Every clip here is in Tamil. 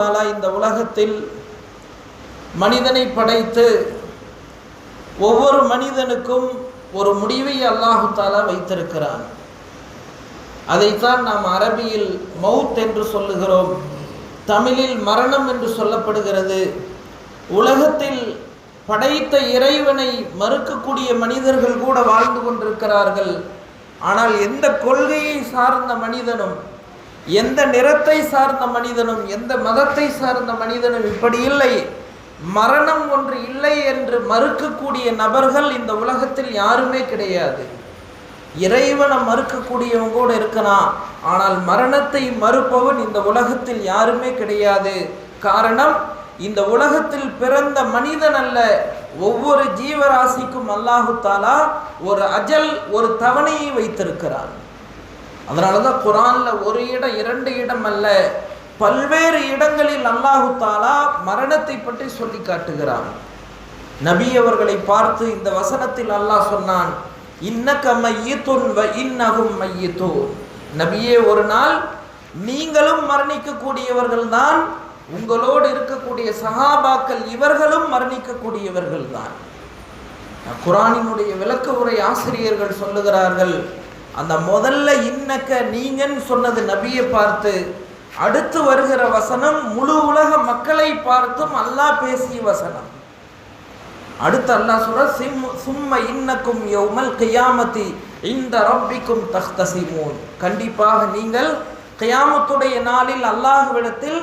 தாலா இந்த உலகத்தில் மனிதனை படைத்து ஒவ்வொரு மனிதனுக்கும் ஒரு முடிவை அல்லாஹு தாலா வைத்திருக்கிறான். அதைத்தான் நாம் அரபியில் மவுத் என்று சொல்லுகிறோம். தமிழில் மரணம் என்று சொல்லப்படுகிறது. உலகத்தில் படைத்த இறைவனை மறுக்கக்கூடிய மனிதர்கள் கூட வாழ்ந்து கொண்டிருக்கிறார்கள். ஆனால் எந்த கொள்கையை சார்ந்த மனிதனும் எந்த நிறத்தை சார்ந்த மனிதனும் எந்த மதத்தை சார்ந்த மனிதனும் இப்படி இல்லை. மரணம் ஒன்று இல்லை என்று மறுக்கக்கூடிய நபர்கள் இந்த உலகத்தில் யாருமே கிடையாது. இறைவனை மறுக்கக்கூடியவங்க கூட இருக்கலாம். ஆனால் மரணத்தை மறுப்பவன் இந்த உலகத்தில் யாருமே கிடையாது. காரணம் இந்த உலகத்தில் பிறந்த மனிதன் அல்ல. ஒவ்வொரு ஜீவராசிக்கும் அல்லாஹு தாலா ஒரு அஜல் ஒரு தவணையை வைத்திருக்கிறான். அதனால தான் குரானில் ஒரு இடம் இரண்டு இடம் அல்ல பல்வேறு இடங்களில் அல்லாஹு தாலா மரணத்தை பற்றி சொல்லி காட்டுகிறான். நபி அவர்களை பார்த்து இந்த வசனத்தில் அல்லாஹ் சொன்னான் இன்னக்க மையத்துன் வ இன்னகும் மையத்தோ நபியே ஒரு நாள் நீங்களும் மரணிக்கக்கூடியவர்கள் தான் உங்களோடு இருக்கக்கூடிய சகாபாக்கள் இவர்களும் மரணிக்கக்கூடியவர்கள் தான் குரானினுடைய விளக்க உரை ஆசிரியர்கள் சொல்லுகிறார்கள் அந்த முதல்ல இன்னக்க நீங்கன்னு சொன்னது நபியை பார்த்து அடுத்து வருகிற வசனம் முழு உலக மக்களை பார்த்தும் அல்லாஹ் பேசிய வசனம். அடுத்து அல்லாஹ் சொல்ற சிம் சும்ம இன்னக்கும் யௌமல் கியாமத்தி இந்த ரப்பிக்கும் தஹ்தசிமூன். கண்டிப்பாக நீங்கள் கியாமத்துடைய நாளில் அல்லாஹ்விடத்தில்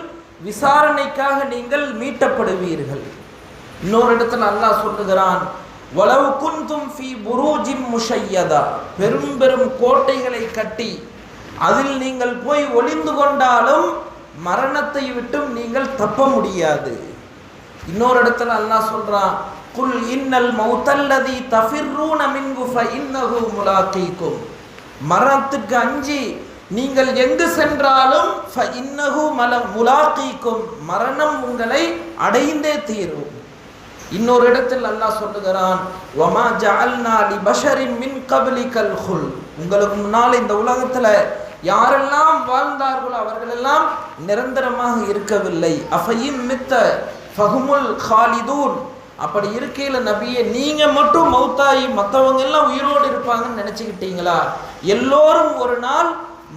விசாரணைக்காக நீங்கள் மீட்டப்படுவீர்கள். இன்னொரு இடத்துல அல்லாஹ் சொல்லுகிறான் வலவு குந்தும் ஃபி புரூஜிம் முஷையதா பெரும் பெரும் கோட்டைகளை கட்டி அதில் நீங்கள் போய் ஒளிந்து கொண்டாலும் மரணத்தை விட்டும் நீங்கள் தப்ப முடியாது. இன்னொரு இடத்துல அல்லாஹ் சொல்றான் குல் இன்னல் மௌத்தல்லதி தஃபிர்ரூன மின்கு ஃப இன்னஹு முலாக்கீக்கும். மரணத்துக்கு அஞ்சி நீங்கள் எங்கு சென்றாலும் ஃப இன்னகு மல முலாக்கீக்கும். மரணம் உங்களை அடைந்தே தீரும். இன்னொரு இடத்தில் அல்லாஹ் சொல்லுகிறான் வமா ஜஅல்னா லி பஷரின் மின் கபலிகல் ஹுல். உங்களுக்கு முன்னால் இந்த உலகத்துல யாரெல்லாம் வாழ்ந்தார்களோ அவர்களெல்லாம் நிரந்தரமாக இருக்கவில்லை. அஃபையும் மித்த ஃபஹுமுல் காலிதூன். அப்படி இருக்கையில் நபியை நீங்க மட்டும் மௌத்தாயி மற்றவங்க எல்லாம் உயிரோடு இருப்பாங்கன்னு நினைச்சுக்கிட்டீங்களா? எல்லோரும் ஒரு நாள்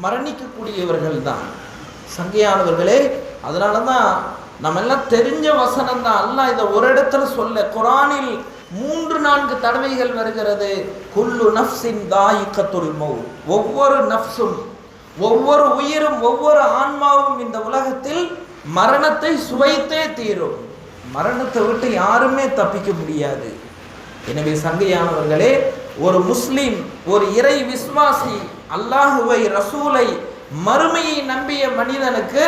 மரணிக்கக்கூடியவர்கள் தான் சங்கையானவர்களே அதனால தான் நம்ம எல்லாம் தெரிஞ்ச வசனம் தான் அல்லாஹ் இதை ஒரு இடத்துல சொல்ல குரானில் மூன்று நான்கு தடவைகள் வருகிறது. குல்லு நஃப்ஸின் தாயிக்கத்துல் மௌ ஒவ்வொரு நஃப்ஸும் ஒவ்வொரு உயிரும் ஒவ்வொரு ஆன்மாவும் இந்த உலகத்தில் மரணத்தை சுவைத்தே தீரும். மரணத்தை விட்டு யாருமே தப்பிக்க முடியாது. எனவே சங்கையானவர்களே ஒரு முஸ்லீம் ஒரு இறை விஸ்வாசி அல்லாஹுவை ரசூலை மறுமையை நம்பிய மனிதனுக்கு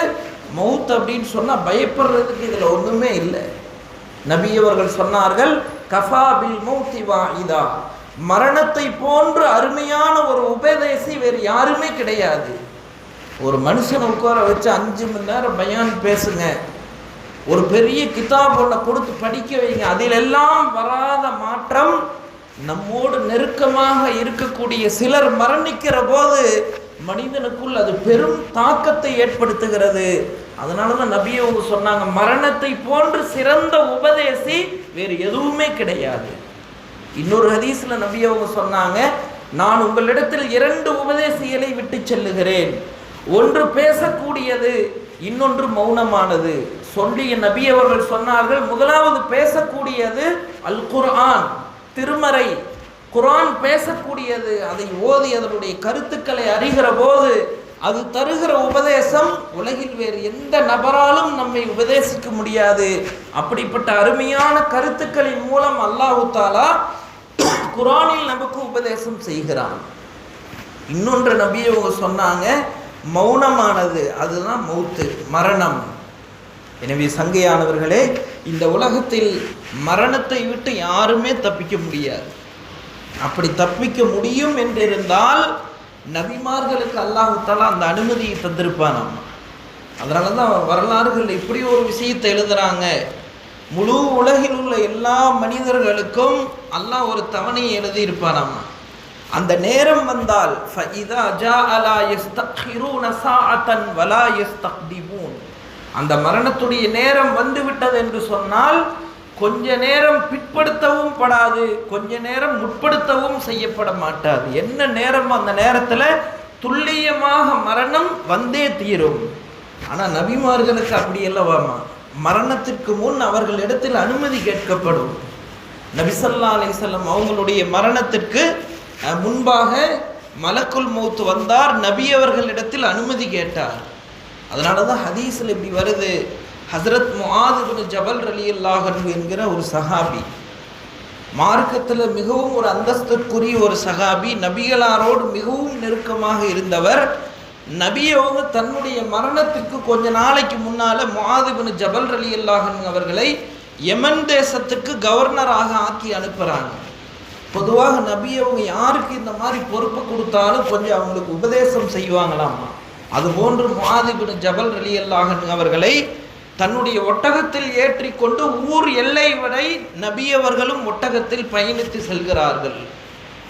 மவுத் அப்படின்னு சொன்னால் பயப்படுறதுக்கு இதில் ஒன்றுமே இல்லை. நபியவர்கள் சொன்னார்கள் கஃபா பில் மௌத்தி இதா மரணத்தை போன்று அருமையான ஒரு உபதேசி வேறு யாருமே கிடையாது. ஒரு மனுஷனை உட்கார வச்சு அஞ்சு மணி நேரம் பயான் பேசுங்க. ஒரு பெரிய கிதாப் ஒன்றை கொடுத்து படிக்க வைங்க. அதிலெல்லாம் வராத மாற்றம் நம்மோடு நெருக்கமாக இருக்கக்கூடிய சிலர் மரணிக்கிற போது மனிதனுக்குள் அது பெரும் தாக்கத்தை ஏற்படுத்துகிறது. அதனால தான் நபி அவங்க சொன்னாங்க மரணத்தை போன்று சிறந்த உபதேசி வேறு எதுவுமே கிடையாது. இன்னொரு ஹதீஸில் நபி அவங்க சொன்னாங்க நான் உங்களிடத்தில் இரண்டு உபதேசிகளை விட்டு செல்லுகிறேன். ஒன்று பேசக்கூடியது இன்னொன்று மௌனமானது. சொல்லிய நபி அவர்கள் சொன்னார்கள் முதலாவது பேசக்கூடியது அல் குர்ஆன் திருமறை. குரான் பேசக்கூடியது அதை ஓதி அதனுடைய கருத்துக்களை அறிகிற போது அது தருகிற உபதேசம் உலகில் வேறு எந்த நபராலும் நம்மை உபதேசிக்க முடியாது. அப்படிப்பட்ட அருமையான கருத்துக்களின் மூலம் அல்லாஹு தாலா குரானில் நமக்கு உபதேசம் செய்கிறான். இன்னொன்று நபியை அவங்க சொன்னாங்க மௌனமானது அதுதான் மௌத்து மரணம். எனவே சங்கையானவர்களே இந்த உலகத்தில் மரணத்தை விட்டு யாருமே தப்பிக்க முடியாது. அப்படி தப்பிக்க முடியும் என்றிருந்தால் நபிமார்களுக்கு அல்லாஹு அந்த அனுமதியை தந்திருப்பான் நம்ம அதனால தான் வரலாறுகள் இப்படி ஒரு விஷயத்தை எழுதுறாங்க. முழு உலகில் உள்ள எல்லா மனிதர்களுக்கும் அல்லாஹ் ஒரு தவணையை எழுதியிருப்பான் நம்ம அந்த நேரம் வந்தால் அந்த மரணத்துடைய நேரம் வந்து விட்டது என்று சொன்னால் கொஞ்ச நேரம் பிற்படுத்தவும் படாது கொஞ்ச நேரம் முற்படுத்தவும் செய்யப்பட மாட்டாது. என்ன நேரம்? அந்த நேரத்தில் துல்லியமாக மரணம் வந்தே தீரும். ஆனால் நபிமார்களுக்கு அப்படி அல்லவாமா மரணத்திற்கு முன் அவர்களிடத்தில் அனுமதி கேட்கப்படும். நபிசல்லா அலிசல்லம் அவங்களுடைய மரணத்திற்கு முன்பாக மலக்குல் மூத்து வந்தார். நபி அவர்களிடத்தில் அனுமதி கேட்டார். அதனால தான் ஹதீஸில் இப்படி வருது. ஹசரத் முஆது ஜபல் ரலி அல்லாஹன் என்கிற ஒரு சஹாபி. மார்க்கத்தில் மிகவும் ஒரு அந்தஸ்துக்குரிய ஒரு சகாபி நபிகளாரோடு மிகவும் நெருக்கமாக இருந்தவர். நபி அவங்க தன்னுடைய மரணத்துக்கு கொஞ்ச நாளைக்கு முன்னால் முஆதுபின் ஜபல் ரலி அல்லாஹன் அவர்களை யமன் தேசத்துக்கு கவர்னராக ஆக்கி அனுப்புகிறாங்க பொதுவாக நபி அவங்க யாருக்கு இந்த மாதிரி பொறுப்பு கொடுத்தாலும் கொஞ்சம் அவங்களுக்கு உபதேசம் செய்வாங்களாமா? அதுபோன்று முஆதுபின் ஜபல் ரலி அல்லாஹன் அவர்களை தன்னுடைய ஒட்டகத்தில் ஏற்றிக்கொண்டு ஊர் எல்லை வரை நபியவர்களும் ஒட்டகத்தில் பயணித்து செல்கிறார்கள்.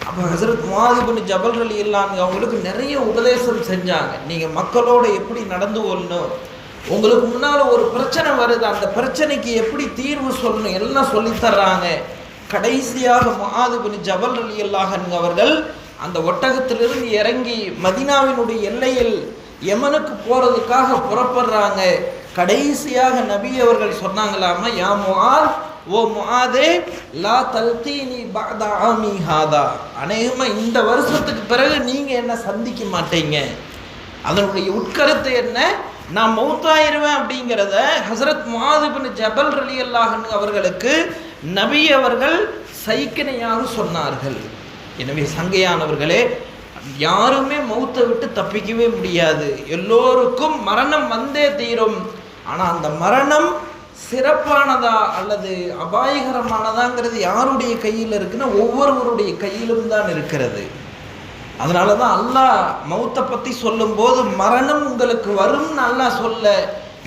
அப்போ ஹசரத் முஆதுபின் ஜபல் அலி இல்லாங்க அவங்களுக்கு நிறைய உபதேசம் செஞ்சாங்க. நீங்கள் மக்களோட எப்படி நடந்து கொள்ளணும்? உங்களுக்கு முன்னால் ஒரு பிரச்சனை வருது. அந்த பிரச்சனைக்கு எப்படி தீர்வு சொல்லணும்? எல்லாம் சொல்லித் தர்றாங்க. கடைசியாக முஆதுபின் ஜபல் அலி அல்லாஹன் அவர்கள் அந்த ஒட்டகத்திலிருந்து இறங்கி மதினாவினுடைய எல்லையில் யமனுக்கு போகிறதுக்காக புறப்படுறாங்க. கடைசியாக நபி அவர்கள் சொன்னாங்களாமா யா முஆத் ஓ முஆதே லா தல்தீனி பாதா ஆமி ஹாதா. அநேகமா இந்த வருஷத்துக்கு பிறகு நீங்க என்ன சந்திக்க மாட்டீங்க? அதனுடைய உட்கருத்து என்ன? நான் மௌத்தாயிருவேன் அப்படிங்கிறத ஹசரத் மாதுபின் ஜபல் ரலி அல்லாஹன் அவர்களுக்கு நபி அவர்கள் சைக்கிணையாக சொன்னார்கள். எனவே சங்கையானவர்களே யாருமே மௌத்தை விட்டு தப்பிக்கவே முடியாது. எல்லோருக்கும் மரணம் வந்தே தீரும். ஆனால் அந்த மரணம் சிறப்பானதா அல்லது அபாயகரமானதாங்கிறது யாருடைய கையில் இருக்குன்னா ஒவ்வொருவருடைய கையிலும் தான் இருக்கிறது. அதனால தான் அல்லாஹ் மௌத்தை பற்றி சொல்லும்போது மரணம் உங்களுக்கு வரும்னு அல்லாஹ் சொல்ல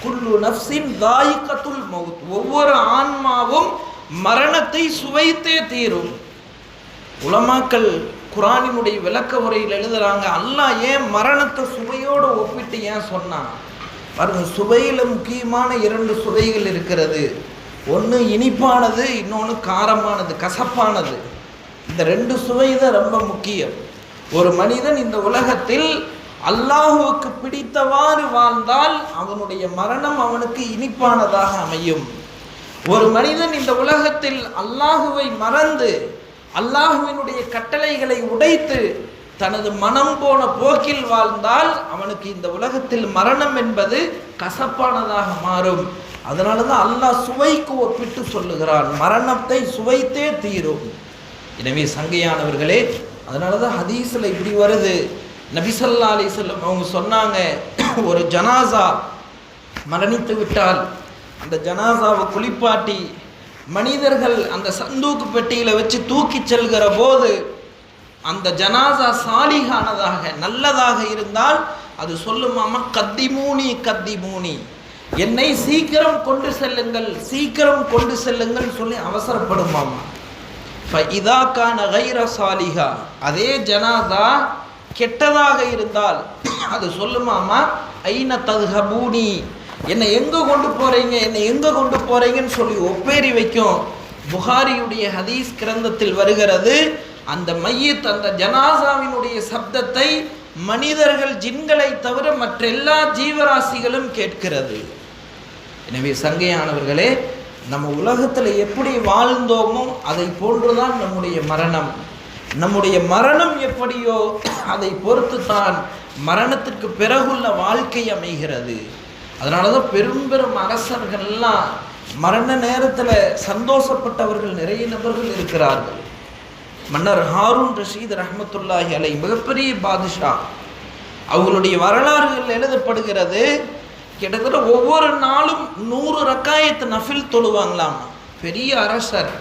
குல்லு நஃப்சின் தாயிக்கத்துல் மவுத் ஒவ்வொரு ஆன்மாவும் மரணத்தை சுவைத்தே தீரும். உலமாக்கள் குரானினுடைய விளக்க உரையில் எழுதுகிறாங்க அல்லாஹ் ஏன் மரணத்தை சுவையோடு ஒப்பிட்டு ஏன் சொன்னான்? பாருங்க சுவையில் முக்கியமான இரண்டு சுவைகள் இருக்கிறது. ஒன்று இனிப்பானது இன்னொன்று காரமானது கசப்பானது. இந்த ரெண்டு சுவை தான் ரொம்ப முக்கியம். ஒரு மனிதன் இந்த உலகத்தில் அல்லாஹுவுக்கு பிடித்தவாறு வாழ்ந்தால் அவனுடைய மரணம் அவனுக்கு இனிப்பானதாக அமையும். ஒரு மனிதன் இந்த உலகத்தில் அல்லாஹுவை மறந்து அல்லாஹுவினுடைய கட்டளைகளை உடைத்து தனது மனம் போன போக்கில் வாழ்ந்தால் அவனுக்கு இந்த உலகத்தில் மரணம் என்பது கசப்பானதாக மாறும். அதனால தான் அல்லாஹ் சுவைக்கு ஒப்பிட்டு சொல்லுகிறான் மரணத்தை சுவைத்தே தீரும். எனவே சங்கையானவர்களே அதனால தான் ஹதீஸில் இப்படி வருது. நபிசல்லா அலிசல்லம் அவங்க சொன்னாங்க ஒரு ஜனாசா மரணித்து விட்டால் அந்த ஜனாசாவை குளிப்பாட்டி மனிதர்கள் அந்த சந்தூக்கு பெட்டியில் வச்சு தூக்கி செல்கிற போது அந்த ஜனாசா சாலிகானதாக நல்லதாக இருந்தால் அது சொல்லுமாமா கத்திமூனி கத்திமூனி என்னை சீக்கிரம் கொண்டு செல்லுங்கள் சீக்கிரம் கொண்டு செல்லுங்கள் சொல்லி அவசரப்படுமாமா இதாக்கான கைர சாலிகா அதே ஜனாதா கெட்டதாக இருந்தால் அது சொல்லுமாமா ஐன ததுஹபூனி என்னை எங்கே கொண்டு போகிறீங்க என்னை எங்கே கொண்டு போகிறீங்கன்னு சொல்லி ஒப்பேரி வைக்கும் புகாரியுடைய ஹதீஸ் கிரந்தத்தில் வருகிறது. அந்த மையத் அந்த ஜனாசாவினுடைய சப்தத்தை மனிதர்கள் ஜின்களை தவிர மற்ற எல்லா ஜீவராசிகளும் கேட்கிறது. எனவே சங்கையானவர்களே நம்ம உலகத்தில் எப்படி வாழ்ந்தோமோ அதை போன்றுதான் நம்முடைய மரணம். நம்முடைய மரணம் எப்படியோ அதை பொறுத்து தான் மரணத்திற்கு பிறகுள்ள வாழ்க்கை அமைகிறது. அதனால தான் பெரும் பெரும் அரசர்கள்லாம் மரண நேரத்தில் சந்தோஷப்பட்டவர்கள் நிறைய நபர்கள் இருக்கிறார்கள். மன்னர் ஹாரூன் ரஷீத் ரஹமத்துல்லாஹி அலை மிகப்பெரிய பாதுஷா. அவங்களுடைய வரலாறுகள் எழுதப்படுகிறது. கிட்டத்தட்ட ஒவ்வொரு நாளும் நூறு ரக்காயத்து நஃபில் தொழுவாங்களாம். பெரிய அரசர்.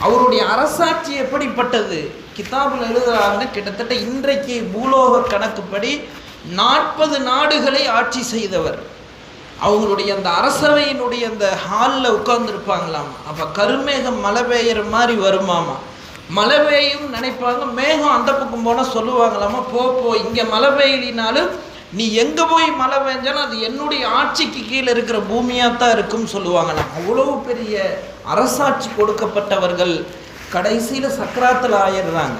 அவருடைய அரசாட்சி எப்படிப்பட்டது? கிதாபில் எழுதுகிறாருன்னு கிட்டத்தட்ட இன்றைக்கு பூலோக கணக்குப்படி நாற்பது நாடுகளை ஆட்சி செய்தவர். அவங்களுடைய அந்த அரசவையினுடைய அந்த ஹாலில் உட்கார்ந்துருப்பாங்களாம். அப்போ கருமேகம் மழை பெய்யுற மாதிரி வருமாமா? மழை பெய்யும் நினைப்பாங்க. மேகம் அந்த பக்கம் போனால் சொல்லுவாங்களாமா போ போ இங்கே மழை பெய்யலினாலும் நீ எங்கே போய் மழை பெஞ்சாலும் அது என்னுடைய ஆட்சிக்கு கீழே இருக்கிற பூமியாக தான் இருக்கும்னு சொல்லுவாங்களாம். அவ்வளோ பெரிய அரசாட்சி கொடுக்கப்பட்டவர்கள் கடைசியில் சக்கராத்தில் ஆயிடுறாங்க.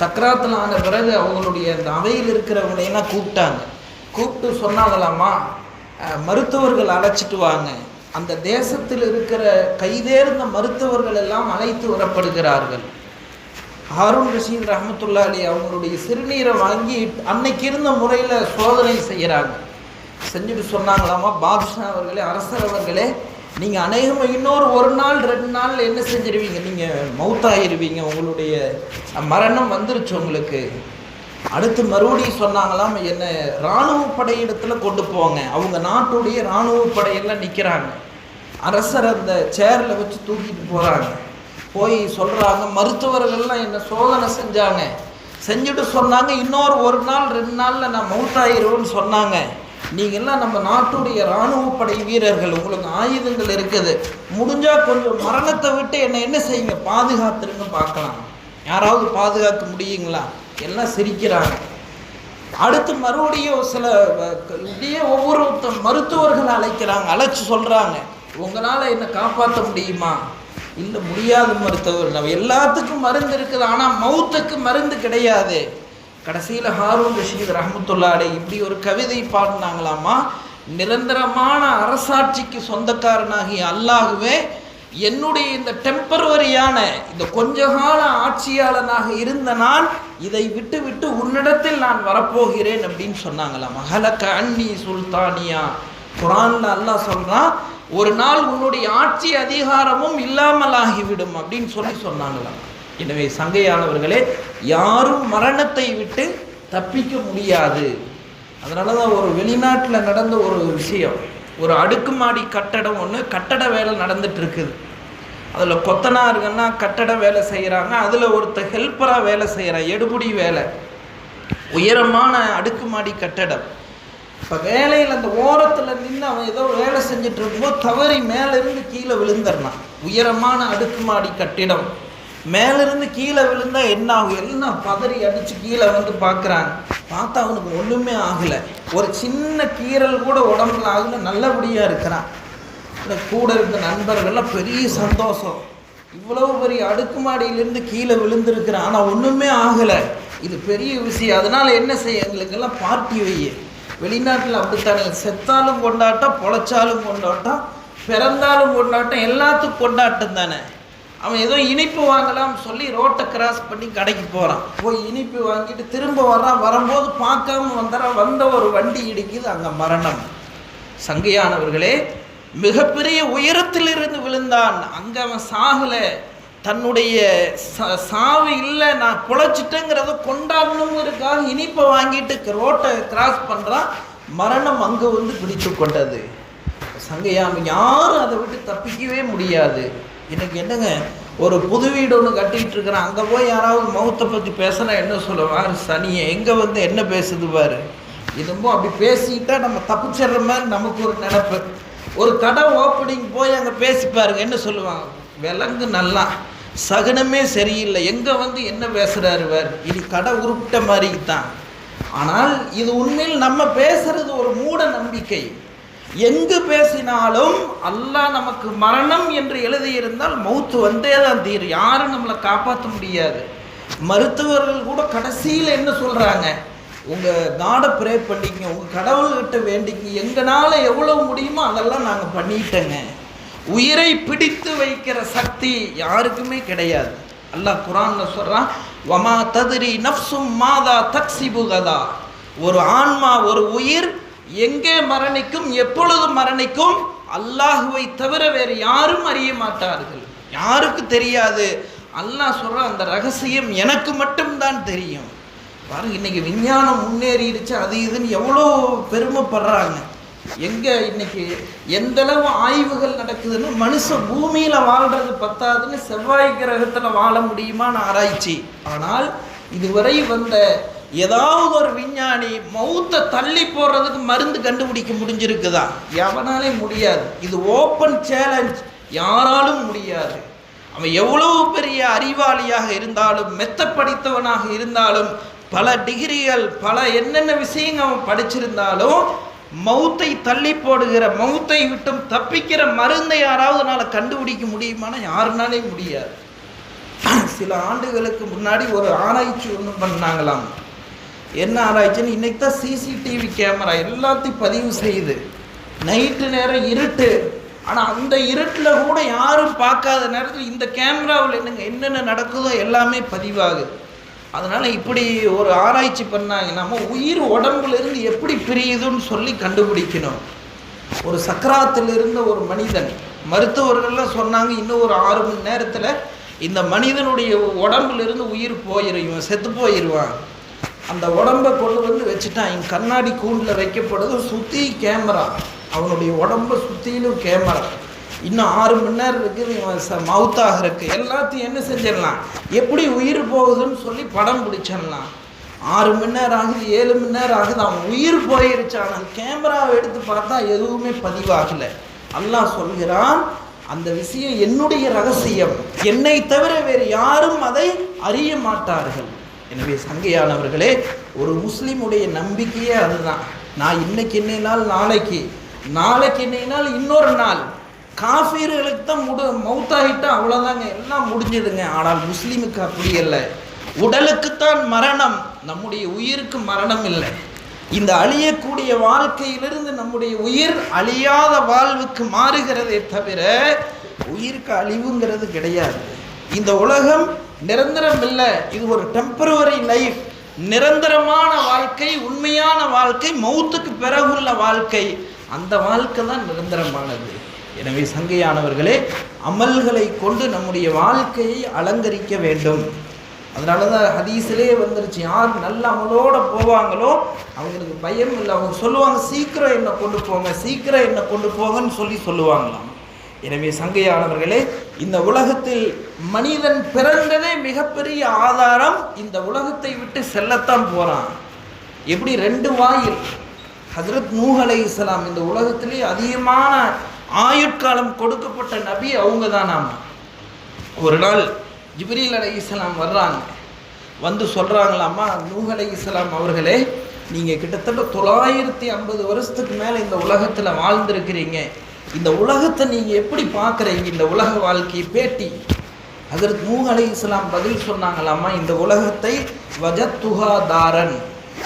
சக்கராத்தில் ஆன பிறகு அவங்களுடைய அந்த அவையில் இருக்கிறவங்களையெல்லாம் கூப்பிட்டாங்க. கூப்பிட்டு சொன்னாங்களாமா மருத்துவர்கள் அழைச்சிட்டு வாங்க அந்த தேசத்தில் இருக்கிற கைதேர்ந்த மருத்துவர்கள் எல்லாம் அழைத்து வரப்படுகிறார்கள். ஹாரூன் ரஷீத் ரஹமத்துல்லா அலி அவங்களுடைய சிறுநீரை வாங்கி அன்னைக்கு இருந்த முறையில் சோதனை செய்கிறாங்க. செஞ்சுட்டு சொன்னாங்களாமா பாதுஷா அவர்களே அரசர் அவர்களே நீங்கள் அநேகமாக இன்னொரு ஒரு நாள் ரெண்டு நாள் என்ன செஞ்சிருவீங்க? நீங்கள் மவுத்தாயிருவீங்க உங்களுடைய மரணம் வந்துருச்சு உங்களுக்கு. அடுத்து மறுபடியும் சொன்னாங்களாம் என்ன இராணுவ படையிடத்துல கொண்டு போங்க. அவங்க நாட்டுடைய இராணுவ படையெல்லாம் நிற்கிறாங்க அரசர் அந்த சேரில் வச்சு தூக்கிட்டு போகிறாங்க போய் சொல்கிறாங்க மருத்துவர்கள்லாம் என்ன சோதனை செஞ்சாங்க. செஞ்சுட்டு சொன்னாங்க இன்னொரு ஒரு நாள் ரெண்டு நாளில் நான் மவுத்தாயிருவேன்னு சொன்னாங்க. நீங்கள்லாம் நம்ம நாட்டுடைய இராணுவ படை வீரர்கள் உங்களுக்கு ஆயுதங்கள் இருக்குது. முடிஞ்சால் கொஞ்சம் மரணத்தை விட்டு என்னை என்ன செய்யுங்க? பாதுகாத்துருங்க பார்க்கலாம். யாராவது பாதுகாக்க முடியுங்களா? எல்லாம் சிரிக்கிறாங்க. அடுத்து மறுபடியும் சில வ- இப்படியே ஒவ்வொரு மருத்துவர்கள் அழைக்கிறாங்க அழைச்சி சொல்கிறாங்க உங்களால் என்னை காப்பாற்ற முடியுமா? இல்லை முடியாத மருத்துவர் நம்ம எல்லாத்துக்கும் மருந்து இருக்குது ஆனால் மௌத்துக்கு மருந்து கிடையாது. கடைசியில் ஹாரூன் ரஷீத் ரஹமத்துல்லாடே இப்படி ஒரு கவிதை பாடினாங்களாமா? நிரந்தரமான அரசாட்சிக்கு சொந்தக்காரனாகிய அல்லாஹுவே என்னுடைய இந்த டெம்பரவரியான இந்த கொஞ்ச கால ஆட்சியாளனாக இருந்த நான் இதை விட்டு விட்டு உன்னிடத்தில் நான் வரப்போகிறேன் அப்படின்னு சொன்னாங்களா? மகளக்க அண்ணி சுல்தானியா. குரான்ல அல்லாஹ் சொல்றான் ஒரு நாள் உன்னுடைய ஆட்சி அதிகாரமும் இல்லாமல் ஆகிவிடும் அப்படின்னு சொல்லி சொன்னாங்களாம் எனவே சங்கையானவர்களே யாரும் மரணத்தை விட்டு தப்பிக்க முடியாது. அதனால தான் ஒரு வெளிநாட்டில் நடந்த ஒரு விஷயம். ஒரு அடுக்குமாடி கட்டடம் ஒன்று கட்டட வேலை நடந்துட்டு இருக்குது அதில் கொத்தனாருங்கன்னா கட்டட வேலை செய்கிறாங்க அதில் ஒருத்தர் ஹெல்ப்பராக வேலை செய்கிறான் எடுபுடி வேலை. உயரமான அடுக்குமாடி கட்டடம். இப்போ வேலையில் அந்த ஓரத்தில் நின்று அவன் ஏதோ வேலை செஞ்சுட்டு இருக்கும்போது தவறி மேலேருந்து கீழே விழுந்துடுறான். உயரமான அடுக்குமாடி கட்டிடம். மேலேருந்து கீழே விழுந்தா என்ன ஆகும்? எல்லாம் பதறி அடித்து கீழே வந்து பார்க்குறாங்க. பார்த்தா அவனுக்கு ஒன்றுமே ஆகலை. ஒரு சின்ன கீறல் கூட உடம்புல ஆகல. நல்லபடியாக இருக்கிறான். இந்த கூட இருந்த நண்பர்கள்லாம் பெரிய சந்தோஷம். இவ்வளவு பெரிய அடுக்குமாடியிலேருந்து கீழே விழுந்திருக்கிறான். ஆனால் ஒன்றுமே ஆகலை. இது பெரிய விஷயம். அதனால் என்ன செய்ய? எங்களுக்கெல்லாம் பார்ட்டி வைய. வெளிநாட்டில் அப்படித்தானே. செத்தாலும் கொண்டாட்டம் பொழைச்சாலும் கொண்டாட்டம் பிறந்தாலும் கொண்டாட்டம் எல்லாத்துக்கும் கொண்டாட்டம் தானே. அவன் ஏதோ இனிப்பு வாங்கலாம் சொல்லி ரோட்டை கிராஸ் பண்ணி கடைக்கு போகிறான் போய் இனிப்பு வாங்கிட்டு திரும்ப வர்றான். வரும்போது பார்க்காம வந்துடுறான் வந்த ஒரு வண்டி இடிக்குது. அங்கே மரணம். சங்கையானவர்களே மிகப்பெரிய உயரத்திலிருந்து விழுந்தான். அங்கே அவன் சாகலை. தன்னுடைய ச- சாவு இல்லை. நான் பொழைச்சிட்டேங்கிறத கொண்டாடணுங்கிறதுக்காக இனிப்பை வாங்கிட்டு ரோட்டை கிராஸ் பண்ணுறான் மரணம் அங்கே வந்து பிடித்து கொண்டது. சங்கையாம் யாரும் அதை விட்டு தப்பிக்கவே முடியாது. இன்றைக்கி என்னங்க ஒரு புது வீடு ஒன்று கட்டிகிட்டு இருக்கிறேன். அங்கே போய் யாராவது மௌத்தை பற்றி பேசுனா என்ன சொல்லுவார்? சனியை எங்கே வந்து என்ன பேசுது பாரு? இதுவும் அப்படி பேசிக்கிட்டா நம்ம தப்பிச்சிடுற மாதிரி நமக்கு ஒரு நினப்பு. ஒரு கடை ஓப்பனிங் போய் அங்கே பேசி பாருங்க என்ன சொல்லுவாங்க? விலங்கு நல்லா சகுனமே சரியில்லை. எங்கே வந்து என்ன பேசுகிறாரு வேறு இது கடை உருப்பிட்ட மாதிரி தான் ஆனால் இது உண்மையில் நம்ம பேசுறது ஒரு மூட நம்பிக்கை. எங்கு பேசினாலும் அல்லாஹ் நமக்கு மரணம் என்று எழுதியிருந்தால் மௌத்து வந்தே தான் தீரும். யாரும் நம்மளை காப்பாற்ற முடியாது. மருத்துவர்கள் கூட கடைசியில் என்ன சொல்கிறாங்க உங்கள் காடை ப்ரே பண்ணிக்கங்க உங்கள் கடவுள்கிட்ட வேண்டிங்க எங்களால் எவ்வளோ முடியுமோ அதெல்லாம் நாங்கள் பண்ணிட்டேங்க. உயிரை பிடித்து வைக்கிற சக்தி யாருக்குமே கிடையாது. அல்லாஹ் குரான்ல சொல்கிறான் வமா ததிரி நஃப்சும் மாதா தக்சிபுகதா ஒரு ஆன்மா ஒரு உயிர் எங்கே மரணிக்கும் எப்பொழுது மரணிக்கும் அல்லாஹுவை தவிர வேறு யாரும் அறிய மாட்டார்கள். யாருக்கு தெரியாது? அல்லாஹ் சொல்ற அந்த ரகசியம் எனக்கு மட்டும்தான் தெரியும். பாருங்க இன்னைக்கு விஞ்ஞானம் முன்னேறிடுச்சு அது இதுன்னு எவ்வளோ பெருமைப்படுறாங்க. எங்க இன்னைக்கு எந்த அளவு ஆய்வுகள் நடக்குதுன்னு மனுஷன் பூமியில வாழ்றது பத்தாதுன்னு செவ்வாய் கிரகத்துல வாழ முடியுமான்னு ஆராய்ச்சி. ஆனால் இதுவரை வந்த ஏதாவது ஒரு விஞ்ஞானி மௌத்தை தள்ளி போடுறதுக்கு மருந்து கண்டுபிடிக்க முடிஞ்சிருக்குதா? எவனாலே முடியாது. இது ஓப்பன் சேலஞ்ச் யாராலும் முடியாது. அவன் எவ்வளவு பெரிய அறிவாளியாக இருந்தாலும் மெத்த படித்தவனாக இருந்தாலும் பல டிகிரிகள் பல என்னென்ன விஷயங்கள் அவன் படிச்சிருந்தாலும் மௌத்தை தள்ளி போடுகிற மௌத்தை விட்டும் தப்பிக்கிற மருந்தை யாராவதுனால கண்டுபிடிக்க முடியுமானா? யாருனாலே முடியாது. சில ஆண்டுகளுக்கு முன்னாடி ஒரு ஆராய்ச்சி ஒன்று பண்ணாங்களாம். என்ன ஆராய்ச்சின்னு இன்றைக்கி தான் சிசிடிவி கேமரா எல்லாத்தையும் பதிவு செய்யுது. நைட்டு நேரம் இருட்டு. ஆனால் அந்த இருட்டில் கூட யாரும் பார்க்காத நேரத்தில் இந்த கேமராவில் என்னங்க என்னென்ன நடக்குதோ எல்லாமே பதிவாகுது. அதனால் இப்படி ஒரு ஆராய்ச்சி பண்ணாங்க. நம்ம உயிர் உடம்புல இருந்து எப்படி பிரியுதுன்னு சொல்லி கண்டுபிடிக்கணும். ஒரு சக்கராத்தில் இருந்த ஒரு மனிதன் மருத்துவர்கள்லாம் சொன்னாங்க இன்னும் ஒரு ஆறு மணி நேரத்தில் இந்த மனிதனுடைய உடம்புலேருந்து உயிர் போயிடும் இவன் செத்து போயிடுவான் அந்த உடம்பை கொண்டு வந்து வச்சுட்டான் என் கண்ணாடி கூண்டில் வைக்கப்படுது சுற்றி கேமரா. அவனுடைய உடம்பை சுற்றிலும் கேமரா. இன்னும் ஆறு மணி நேரம் இருக்குது இவன் மவுத்தாக மவுத்தாகிறதுக்கு எல்லாத்தையும் என்ன செஞ்சிடலாம்? எப்படி உயிர் போகுதுன்னு சொல்லி படம் பிடிச்சிடலாம். ஆறு மணி நேரம் ஆகுது ஏழு மணி நேரம் ஆகுது அவன் உயிர் போயிருச்சு. ஆனால் கேமராவை எடுத்து பார்த்தா எதுவுமே பதிவாகலை. அல்லாஹ் சொல்கிறான் அந்த விஷயம் என்னுடைய ரகசியம். என்னை தவிர வேறு யாரும் அதை அறிய மாட்டார்கள். எனவே சங்கையானவர்களே ஒரு முஸ்லீமுடைய நம்பிக்கையே அதுதான். நான் இன்னைக்கு என்னைனால் நாளைக்கு. நாளைக்கு என்னைனால் இன்னொரு நாள். காஃபீர்களுக்கு தான் முடு மௌத்தாகிட்டா அவ்வளோதாங்க எல்லாம் முடிஞ்சதுங்க. ஆனால் முஸ்லீமுக்கு அப்படி இல்லை. உடலுக்குத்தான் மரணம். நம்முடைய உயிருக்கு மரணம் இல்லை. இந்த அழியக்கூடிய வாழ்க்கையிலிருந்து நம்முடைய உயிர் அழியாத வாழ்வுக்கு மாறுகிறதே தவிர உயிருக்கு அழிவுங்கிறது கிடையாது. இந்த உலகம் நிரந்தரம் இல்லை இது ஒரு டெம்பரவரி லைஃப் நிரந்தரமான வாழ்க்கை உண்மையான வாழ்க்கை மௌத்துக்கு பிறகுள்ள வாழ்க்கை. அந்த வாழ்க்கை தான் நிரந்தரமானது. எனவே சங்கையானவர்களே அமல்களை கொண்டு நம்முடைய வாழ்க்கையை அலங்கரிக்க வேண்டும். அதனால தான் ஹதீஸிலே வந்துருச்சு யார் நல்ல அமலோடு போவாங்களோ அவங்களுக்கு பயம் இல்லை. அவங்க சொல்லுவாங்க சீக்கிரம் என்னை கொண்டு போங்க சீக்கிரம் என்னை கொண்டு போங்கன்னு சொல்லி சொல்லுவாங்களாம். எனவே சங்கையானவர்களே இந்த உலகத்தில் மனிதன் பிறந்ததே மிகப்பெரிய ஆதாரம் இந்த உலகத்தை விட்டு செல்லத்தான் போறான். எப்படி? ரெண்டு வாயில். ஹசரத் நூஹ் இஸ்லாம் இந்த உலகத்திலே அதிகமான ஆயுட்காலம் கொடுக்கப்பட்ட நபி அவங்க தான் ஒரு நாள் ஜிப்ரீல் இஸ்லாம் வர்றாங்க. வந்து சொல்கிறாங்களாம்மா நூஹ் இஸ்லாம் அவர்களே நீங்கள் கிட்டத்தட்ட தொள்ளாயிரத்தி ஐம்பது வருஷத்துக்கு மேலே இந்த உலகத்தில் வாழ்ந்திருக்கிறீங்க. இந்த உலகத்தை நீங்கள் எப்படி பார்க்குறீங்க? இந்த உலக வாழ்க்கையை பேட்டி. அதற்கு மூஹலை இஸ்லாம் பதில் சொன்னாங்களாமா இந்த உலகத்தை வஜத்துகாதாரன்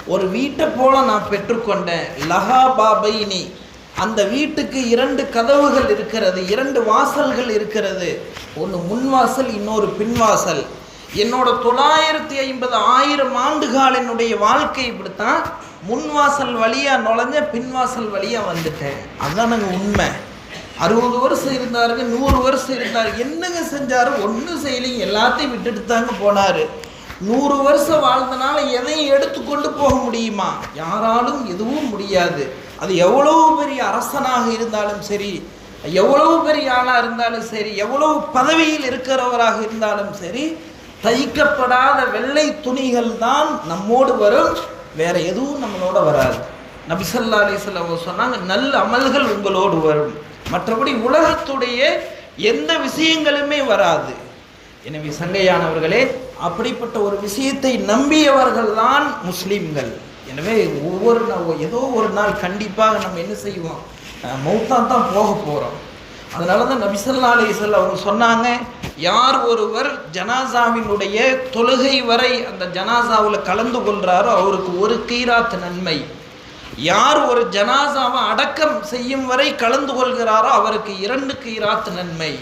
ஒரு வீட்டை போல நான் பெற்றுக்கொண்டேன். லஹா பாபைனி. அந்த வீட்டுக்கு இரண்டு கதவுகள் இருக்கிறது இரண்டு வாசல்கள் இருக்கிறது. ஒன்று முன்வாசல் இன்னொரு பின்வாசல். என்னோட தொள்ளாயிரத்தி ஐம்பது ஆயிரம் ஆண்டுகால் என்னுடைய வாழ்க்கை இப்படித்தான். முன்வாசல் வழியாக நுழைஞ்ச பின்வாசல் வழியாக வந்துட்டேன். அதுதானுங்க உண்மை. அறுபது வருஷம் இருந்தாருங்க நூறு வருஷம் இருந்தார். என்னங்க செஞ்சாரு? ஒன்றும் செய்யலைங்க. எல்லாத்தையும் விட்டுட்டு தாங்க போனார். நூறு வருஷம் வாழ்ந்தனால எதையும் எடுத்து கொண்டு போக முடியுமா? யாராலும் எதுவும் முடியாது. அது எவ்வளவு பெரிய அரசனாக இருந்தாலும் சரி எவ்வளவு பெரிய ஆளாக இருந்தாலும் சரி எவ்வளவு பதவியில் இருக்கிறவராக இருந்தாலும் சரி தைக்கப்படாத வெள்ளை துணிகள் தான் நம்மோடு வரும். வேற எதுவும் நம்மளோட வராது. நபிசல்லா அலிஸ்லாம் சொன்னாங்க நல்ல அமல்கள் உங்களோடு வரும். மற்றபடி உலகத்துடைய எந்த விஷயங்களுமே வராது. எனவே சங்கையானவர்களே அப்படிப்பட்ட ஒரு விஷயத்தை நம்பியவர்கள் தான் முஸ்லீம்கள். எனவே ஒவ்வொரு நாள் ஏதோ ஒரு நாள் கண்டிப்பாக நம்ம என்ன செய்வோம்? மௌத்தான் மௌத்தா தான் போக போகிறோம் அதனால தான் நபிசல்லா அலிசல் அவங்க சொன்னாங்க யார் ஒருவர் ஜனாசாவினுடைய தொழுகை வரை அந்த ஜனாசாவில் கலந்து கொள்கிறாரோ அவருக்கு ஒரு கீராத் நன்மை. யார் ஒரு ஜனாசாவை அடக்கம் செய்யும் வரை கலந்து கொள்கிறாரோ அவருக்கு இரண்டு கீராத் நன்மை.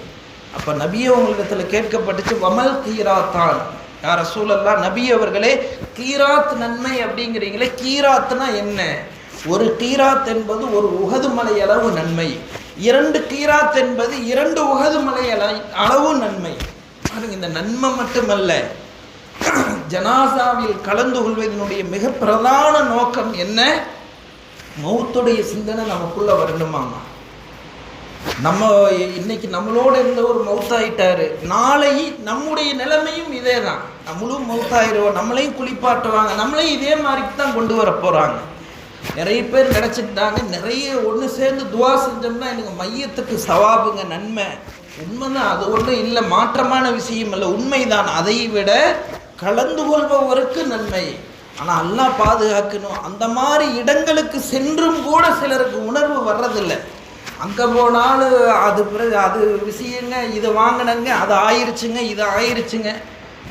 அப்போ நபியை உங்களிடத்தில் கேட்கப்பட்டுச்சு வமல் கீராத்தான். யார் சூழல்லாம் நபி அவர்களே கீராத் நன்மை அப்படிங்கிறீங்களே கீராத்னா என்ன? ஒரு கீராத் என்பது ஒரு உகது மலை அளவு நன்மை. இரண்டு கீராத் என்பது இரண்டு உகது மலை அளவு நன்மை. பாருங்க இந்த நன்மை மட்டுமல்ல. ஜனாசாவில் கலந்து கொள்வதனுடைய மிக பிரதான நோக்கம் என்ன? மௌத்துடைய சிந்தனை நமக்குள்ளே வரணுமாமா நம்ம இன்னைக்கு நம்மளோட இருந்த ஒரு மௌத்தாயிட்டாரு. நாளை நம்முடைய நிலைமையும் இதே தான் நம்மளும் மௌத்தாயிருவோம். நம்மளையும் குளிப்பாட்டுவாங்க. நம்மளையும் இதே மாதிரி தான் கொண்டு வர போகிறாங்க நிறைய பேர் நினச்சிட்டாங்க. நிறைய ஒன்று சேர்ந்து துவா செஞ்சோம்னா எனக்கு மையத்துக்கு சவாபுங்க நன்மை. உண்மைதான். அது ஒன்றும் இல்லை. மாற்றமான விஷயம் இல்லை. உண்மைதான். அதை விட கலந்து கொள்பவருக்கு நன்மை. ஆனால் அல்லா பாதுகாக்கணும். அந்த மாதிரி இடங்களுக்கு சென்றும் கூட சிலருக்கு உணர்வு வர்றதில்லை. அங்கே போனாலும் அது பிறகு அது விஷயங்க இதை வாங்கினங்க அது ஆயிடுச்சுங்க இது ஆயிடுச்சுங்க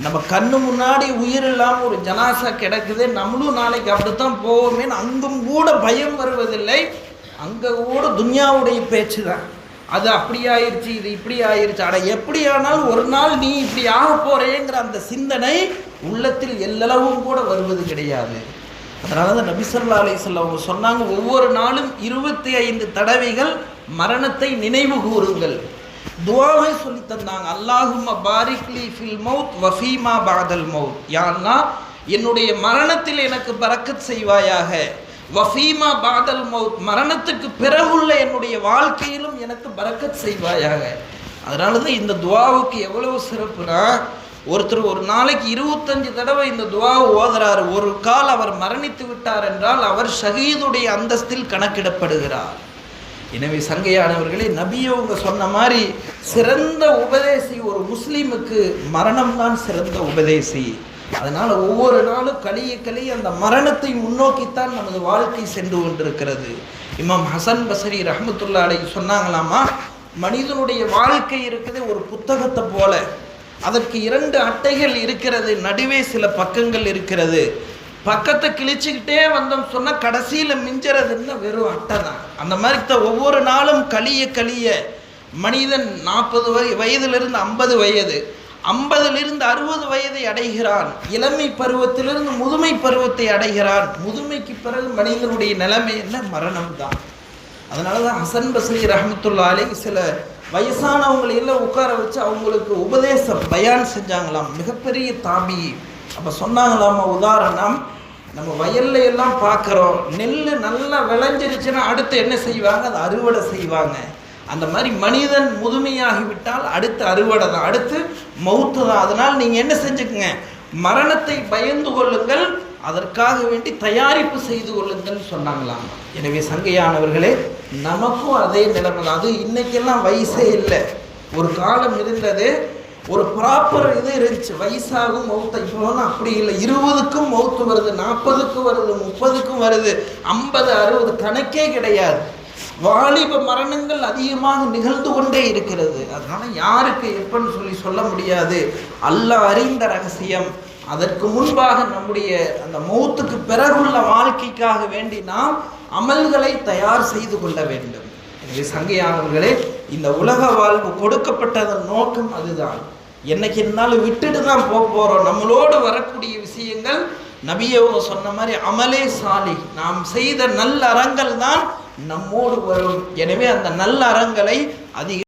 நம்ம கண்ணு முன்னாடி உயிர் இல்லாமல் ஒரு ஜனாசா கிடக்குது. நம்மளும் நாளைக்கு அப்படித்தான் போவோமேன்னு அங்கும் கூட பயம் வருவதில்லை. அங்கே கூட துன்யாவுடைய பேச்சு தான் அது அப்படி ஆயிடுச்சு இது இப்படி ஆயிடுச்சு ஆனால் எப்படி ஆனாலும் ஒரு நாள் நீ இப்படி ஆக போகிறேங்கிற அந்த சிந்தனை உள்ளத்தில் எல்லளவும் கூட வருவது கிடையாது. அதனால தான் நபிசல்லா அலிசல்ல அவங்க சொன்னாங்க ஒவ்வொரு நாளும் இருபத்தி ஐந்து தடவைகள் மரணத்தை நினைவு கூறுங்கள். துவாவை சொல்லி தந்தாங்க அல்லாஹும் பாரிக்லி ஃபில் மவுத் வஃபீமா பாதல் மவுத் யான்னா என்னுடைய மரணத்தில் எனக்கு பறக்கத் செய்வாயாக. வஃபீமா பாதல் மவுத் மரணத்துக்கு பிறகுள்ள என்னுடைய வாழ்க்கையிலும் எனக்கு பறக்கத் செய்வாயாக. அதனால தான் இந்த துவாவுக்கு எவ்வளவு சிறப்புனா ஒருத்தர் ஒரு நாளைக்கு இருபத்தஞ்சு தடவை இந்த துவாவை ஓதுறார். ஒரு கால் அவர் மரணித்து விட்டார் என்றால் அவர் ஷஹீதுடைய அந்தஸ்தில் கணக்கிடப்படுகிறார். எனவே சங்கையானவர்களே நபியவங்க சொன்ன மாதிரி சிறந்த உபதேசி ஒரு முஸ்லீமுக்கு மரணம் தான் சிறந்த உபதேசி. அதனால் ஒவ்வொரு நாளும் கலிய கலிய அந்த மரணத்தை முன்னோக்கித்தான் நமது வாழ்க்கை சென்று கொண்டிருக்கிறது. இமாம் ஹசன் பசரி ரஹமத்துல்லா அலை சொன்னாங்களாமா மனிதனுடைய வாழ்க்கை இருக்குது ஒரு புத்தகத்தை போல. அதற்கு இரண்டு அட்டைகள் இருக்கிறது நடுவே சில பக்கங்கள் இருக்கிறது. பக்கத்தை கிழிச்சுக்கிட்டே வந்தோம் சொன்னால் கடைசியில் மிஞ்சறதுன்னு வெறும் அட்டை தான். அந்த மாதிரி தான் ஒவ்வொரு நாளும் கழிய கழிய மனிதன் நாற்பது வய வயதிலிருந்து ஐம்பது வயது. ஐம்பதிலிருந்து அறுபது வயதை அடைகிறான். இளமை பருவத்திலிருந்து முதுமை பருவத்தை அடைகிறான். முதுமைக்கு பிறகு மனிதனுடைய நிலைமை என்ன? மரணம் தான் அதனால தான் ஹசன் பஸ்ரி ரஹமத்துல்லாலே சில வயசானவங்களை எல்லாம் உட்கார வச்சு அவங்களுக்கு உபதேசம் பயான் செஞ்சாங்களாம். மிகப்பெரிய தாபி. அப்போ சொன்னாங்களாமா உதாரணம் நம்ம வயல்ல எல்லாம் பார்க்குறோம் நெல் நல்லா விளைஞ்சிருச்சுன்னா அடுத்து என்ன செய்வாங்க? அதை அறுவடை செய்வாங்க. அந்த மாதிரி மனிதன் முதுமையாகிவிட்டால் அடுத்து அறுவடை தான். அடுத்து மௌத்து தான் அதனால் நீங்கள் என்ன செஞ்சுக்குங்க? மரணத்தை பயந்து கொள்ளுங்கள். அதற்காக வேண்டி தயாரிப்பு செய்து கொள்ளுங்கள் சொன்னாங்களாம். எனவே சங்கையானவர்களே நமக்கும் அதே நிலைமை அது இன்னைக்கெல்லாம் வயசே இல்லை. ஒரு காலம் இருந்தது ஒரு ப்ராப்பர் இது இருந்துச்சு. வயசாகும் மௌத்த இப்போலாம் அப்படி இல்லை. இருபதுக்கும் மௌத்து வருது நாற்பதுக்கும் வருது முப்பதுக்கும் வருது ஐம்பது அறுபது கணக்கே கிடையாது. வாலிப மரணங்கள் அதிகமாக நிகழ்ந்து கொண்டே இருக்கிறது. அதனால யாருக்கு எப்பன்னு சொல்லி சொல்ல முடியாது. அல்லாஹ் அறிந்த ரகசியம். அதற்கு முன்பாக நம்முடைய அந்த மௌத்துக்கு பிறகுள்ள வாழ்க்கைக்காக வேண்டி நாம் அமல்களை தயார் செய்து கொள்ள வேண்டும். எனவே சங்கையானவர்களே இந்த உலக வாழ்வு கொடுக்கப்பட்டதன் நோக்கம் அதுதான். என்னைக்கு இருந்தாலும் விட்டுட்டு தான் போக போகிறோம் நம்மளோடு வரக்கூடிய விஷயங்கள் நபியவங்க சொன்ன மாதிரி அமலே சாலி. நாம் செய்த நல்ல அறங்கள் தான் நம்மோடு வரும். எனவே அந்த நல்ல அறங்களை அதிக